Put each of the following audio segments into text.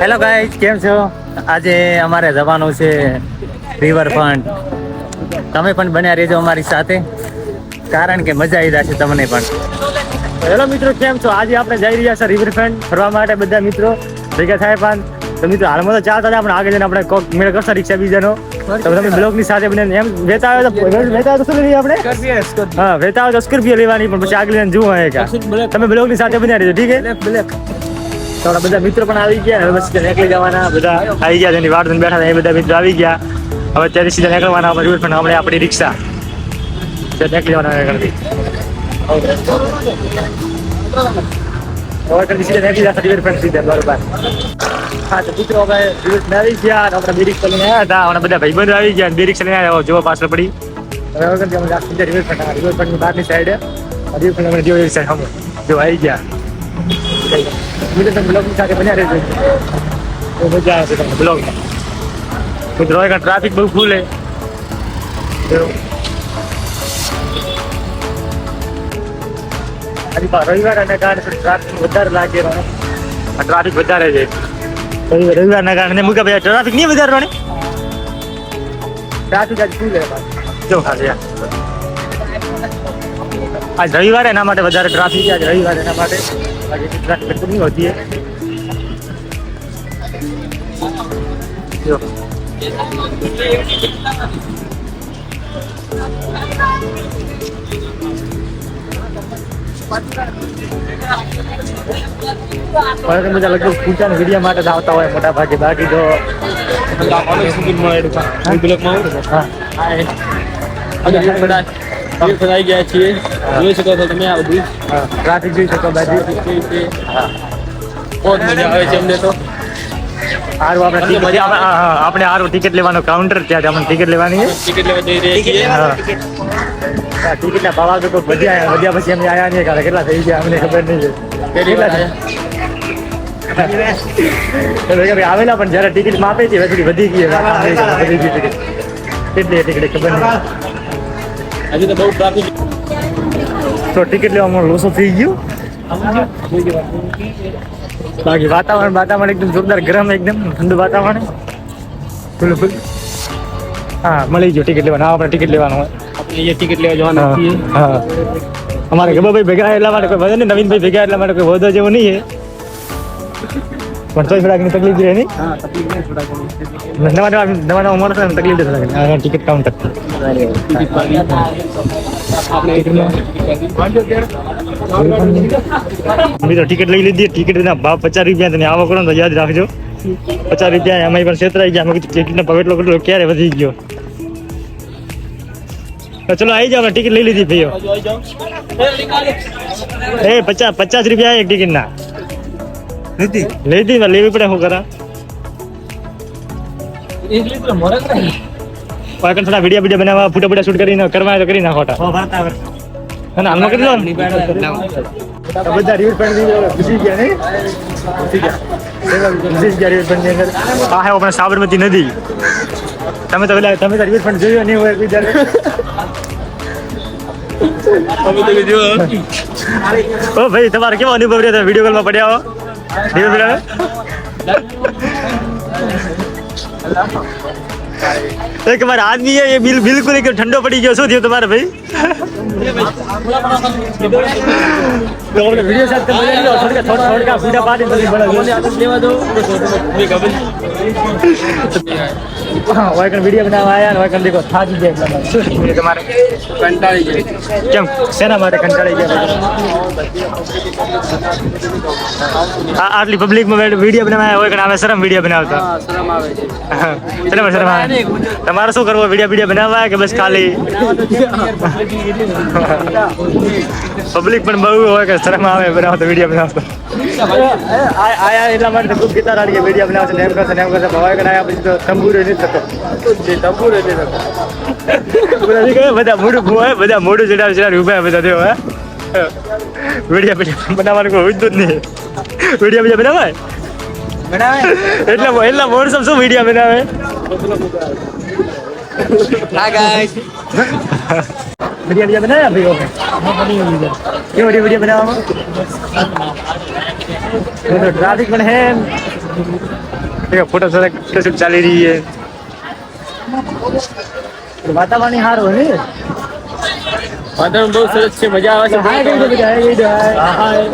Hello guys કેમ છો? આજે અમારે જવાનું છે રિવરફ્રન્ટ તમે પણ બન્યા રહેજો અમારી સાથે. કારણ કે મજા આવી જશે તમને પણ. હેલો મિત્રો. કેમ છો? આજે આપણે જઈ રહ્યા છે રિવરફ્રન્ટ ફરવા માટે બધા મિત્રો. ભેગા થાય પણ. તો મિત્રો હાલમાં તો ચાલતા હતા પણ આગળ જઈને આપણે કોક મેળ કરશે રિક્ષા બીજાનો તો તમે બ્લોગની સાથે બને એમ વેતા આવે તો વેતા તો શું લઈએ આપણે? હા વેતા આવે તો સ્કોર્પિયો લેવાની પણ પછી આગળ જઈને જુઓ તમે બ્લોગની સાથે બન્યા રહેજો ઠીક છે? આપણા બધા મિત્રો પણ આવી ગયા. હવે બસ નીકળી જવાના. બધા આવી ગયા. તેની વાડ બેઠા એ બધા મિત્રો આવી ગયા. હવે અત્યારે સીધા નીકળવાના આપણે પણ. હમણાં આપણી રિક્ષા. નીકળી જવાના આગળથી સીધા નીકળી જશે રિવરફ્રન્ટ સીધા બરોબર હા, તો મિત્રો હવે રિવરફ્રન્ટ આવી ગયા આપણે બે રિક્ષા લઈને આવ્યા હતા. અને બધા ભાઈબંધો આવી ગયા બે રિક્ષા લઈને આવ્યા. જોવા પાછળ પડી. હવે વગર સીધા રિવરફ્રન્ટ આ રિવરફ્રન્ટની બહારની સાઈડે સાઈડ હમ જો આવી ગયા. મિત્રો તમે બ્લોગની સાથે બન્યા રહેજો બહુ મજા આવશે તમને બ્લોગ મિત્રો હવે ટ્રાફિક બહુ ફૂલ છે પા રવિવારના કારણે ટ્રાફિક વધારે લાગે છે. ટ્રાફિક વધારે છે રવિ- રવિવારના કારણે મૂકે ભાઈ ટ્રાફિક નહીં વધારે રોણે ટ્રાફિક આજ ફૂલ છે જો આ. આજ રવિવારે એના માટે વધારે ટ્રાફિક છે આજ રવિવારે એના માટે. ટ્રાફિક જો. પણ તમે બધા લગભગ પૂજાના વીડિયો માટે જ આવતા હોય મોટા ભાગે. બાકી તો હા. આવી ગયા છીએ. જોઈ શકો છો તમે આ બધું ટ્રાફિક જોઈ શકો બાજુ. હા. બહુ જ મજા આવે છે અમને તો. હારું આપણે ટિકિટ મજા આવે? હા, હા, આપણે હારું ટિકિટ લેવાનો કાઉન્ટર ત્યાં આપણે ટિકિટ લેવાની ટિકિટ લેવા જઈ રહ્યા છીએ. હા. હા, ટિકિટના ભાવ તો વધ્યા વધ્યા પછી અમે આયા નહીં કારણ કેટલા થઈ ગયા અમને ખબર નહીં છે. કેટલી આવેલા પણ જ્યારે ટિકિટ માપે છે પછી વધી ગઈ વધી ગઈ ટિકિટ કેટલી ટિકિટ ખબર નહીં. હજી તો બહુ ટ્રાફિક તો ટિકિટ લેવામાં લોસો થઈ ગયો. બાકી વાતાવરણ વાતાવરણ એકદમ જોરદાર ગરમ એકદમ ઠંડુ વાતાવરણ. ફૂલ ફૂલ હા મળી ગયો ટિકિટ લેવાનું. આપણે ટિકિટ લેવાનું હોય. ટિકિટ લેવા જવાનું હા, અમારે ગબાભાઈ ભેગા એટલા માટે કોઈ વધે નહીં નવીનભાઈ ભેગા એટલા માટે કોઈ વધો જેવું નહીં પણ તોય થોડાકની તકલીફ રહે નહીં નવા નવા નવા નવા માણસો તકલીફ થોડાક ટિકિટ કાઉન્ટર મિત્રો ટિકિટ લઈ લીધી. ટિકિટના ભાવ પચાસ રૂપિયા તમે આવો કરો ને તો યાદ રાખજો. પચાસ રૂપિયા એમાં પણ છેતરાઈ ગયા. અમે ટિકિટનો ભાવ એટલો કેટલો ક્યારે વધી ગયો? તો ચલો આવી જાઓ ટિકિટ લઈ લીધી ભાઈઓ. એ પચાસ પચાસ રૂપિયા એક ટિકિટના ના. લીધી? લીધી લેવી પડે શું કરા? નહીં પાકન થોડા વીડિયો વીડિયો બનાવવા ફોટો ફોટો શૂટ કરીને કરવા તો કરી નાખો અને હાલમાં કરી આ બધા રિવર ફ્રન્ટ ઘૂસી ગયા ને? ઘૂસી ગયા. ઘૂસી ગયા રિવર ફ્રન્ટની અંદર. આ હે આપણે સાબરમતી નદી. તમે તો પેલા તમે તો રિવર ફ્રન્ટ જોયો નહીં હોય બીજા તમે તો જો ઓ ભાઈ તમારે કેવો અનુભવ રહ્યો તમે વીડિયો કોલમાં પડ્યા હો? રિવર ફ્રન્ટ એક મારા આદમી એ બિલ બિલકુલ એકદમ ઠંડો પડી ગયો. શું થયું તમારે ભાઈ? તો આપણે વીડિયો સાથે મજા નહીં આવે. થોડકા થોડ- થોડકા ફૂટા પાડી પછી બનાવજો. લેવા દો ખબર હા, વાયકણ વીડિયો બનાવવા આયા ને વાયકણ દેખો થાકી ગયા એટલા માટે. શું થયું તમારે કંટાળી જાય કેમ શેના માટે કંટાળી ગયા આ આટલી પબ્લિકમાં વીડિયો બનાવવા હોય કે આવે શરમ વીડિયો બનાવતા હા શરમ આવે છે હા, શરમ શરમ આવે. તમારે શું કરવું વીડિયો વીડિયો બનાવવા કે બસ ખાલી પબ્લિક પણ બહુ હોય કે શરમ આવે બનાવતો વીડિયો બનાવતો આ- આયા એટલા માટે ખૂબ ગીતા રાડી વીડિયો બનાવશે ને એમ કરશે ને એમ કરશે ભવાય કે આયા પછી તો તંબુરો નહીં થતો. જે તંબુ નહીં થતો. બધા શું કહે? બધા મોઢું હોય બધા મોઢું ચડાવી ચડાવી ઊભા બધા દેવો હે? વીડિયો બીજા બનાવવાનું કોઈ હોય જ નહીં. વીડિયો બીજા બનાવાય? બનાવે એટલે એટલા મોડ શું વીડિયો બનાવે? હા ગાઈસ વીડિયો વીડિયો બનાવ્યા ભાઈ ઓકે કેવો વીડિયો વીડિયો બનાવવામાં ટ્રાફિક પણ હે એક ફોટો સાથે ફોટોશૂટ ચાલી રહી છે વાતાવરણ સારું હોય ને વાતાવરણ બહુ સરસ છે મજા આવે છે હાય કઈ દો બધા, હાય કઈ દો, હાય.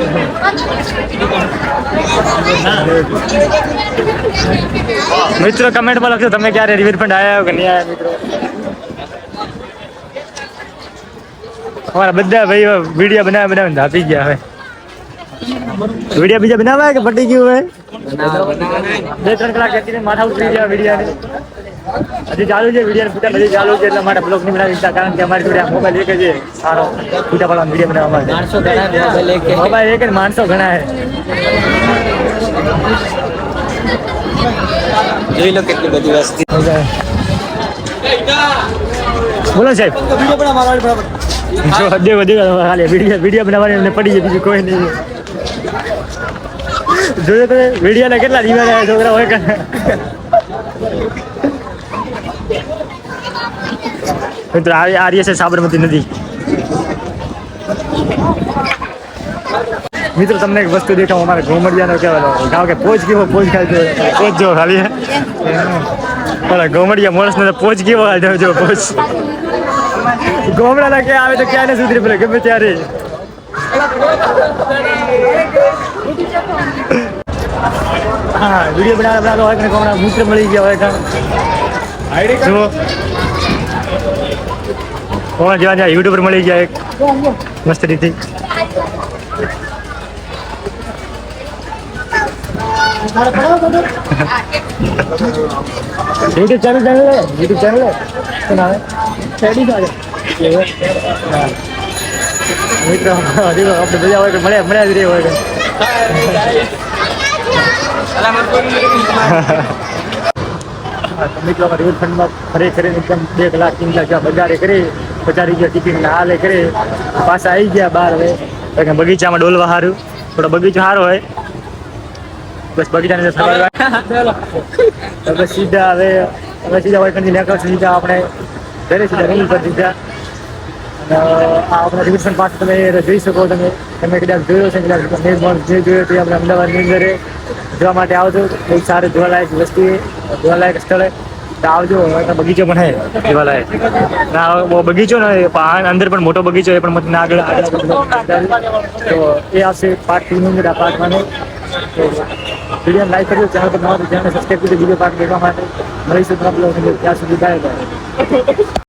મિત્રો કમેન્ટમાં લખજો તમે ક્યારે રિવરફ્રન્ટ આવ્યા કે નહીં આવ્યા મિત્રો અમારા બધા ભાઈઓ વીડિયો બનાવે બનાવે ધાપી ગયા હવે. વીડિયો બીજા બનાવે કે પટી ગયું હવે બે ત્રણ કલાક કેટલી માથા ઉતરી ગયા વીડિયો હજી ચાલુ છે વીડિયો ફૂટા બધી ચાલુ છે એટલે અમારે બ્લોગ નહીં બનાવી શકતા કારણ કે અમારી જોડે મોબાઈલ એક જ છે. સારો. ફૂટા પાડવાનો વીડિયો બનાવવા માટે. મોબાઈલ એક જ માણસો ઘણા છે. જોઈ લો કેટલી બધી વસ્તી. બોલો સાહેબ. જો હદે વધી ખાલી વીડિયો વીડિયો બનાવવાની એમને પડી જાય બીજું કોઈ નહીં. જોયું તમે વીડિયો ને કેટલા રિવાજ આવ્યા છોકરા હોય કે મિત્રો આવી આ છે સાબરમતી નદી. મિત્રો તમને એક વસ્તુ દેખાવ અમારે ગોમડિયાનો કહેવાય ગાવ કે પોચ કેવો પોચ ખાય પોચ જો ખાલી. ઓલા ગોમડિયા માણસને પોચ કેવો ખાય જો પોચ. ગોમડા ક્યાં આવે તો ક્યાં ને સુધરી પડે, ગમે ત્યારે. હા, વીડિયો બનાવે બનાવતો હોય કે ગોમડા, મૂત્ર મળી ગયા હોય કાં? જુઓ. કોણ જેવા જ્યાં યુટ્યુબર મળી ગયા એક મસ્ત રીતે. YouTube channel channel YouTube channel શું નામ ચાલે મિત્રો હજી આપણે બધા હોય મળ્યા મળ્યા જ રહે હોય મિત્રો રિવરફ્રન્ટમાં ફરી કરીને એકદમ બે કલાક ત્રણ કલાક બજારે કરી પચારી ગયા ટિકિટ ના હાલે કરી પાછા આવી ગયા બહાર હવે બગીચામાં ડોલવા સારું થોડો બગીચો સારો હોય બસ બગીચાની અંદર હવે સીધા હવે હવે સીધા હોય સીધા આપણે ઘરે સીધા રૂમ પર સીધા. આપણા રિવરફ્રન્ટ પાસે તમે જોઈ શકો તમે. તમે કદાચ જોયો છે કદાચ તમે પણ જે જોયો તે આપણે અમદાવાદની અંદર જોવા માટે આવજો. બહુ સારું જોવાલાયક વસ્તુ છે જોવાલાયક સ્થળે તો આવજો, હવે બગીચો પણ છે જોવાલાયક. ના બહુ બગીચો ને આ અંદર પણ મોટો બગીચો એ પણ મને આગળ આગળ તો એ આવશે પાર્ટ ટુ ની અંદર આ પાર્ટ મને. તો વીડિયો લાઈક કરજો ચેનલ પર નવા ચેનલ સબસ્ક્રાઈબ કરજો બીજો પાર્ટ દેખવા માટે. મળીશું તમને ત્યાં સુધી બાય બાય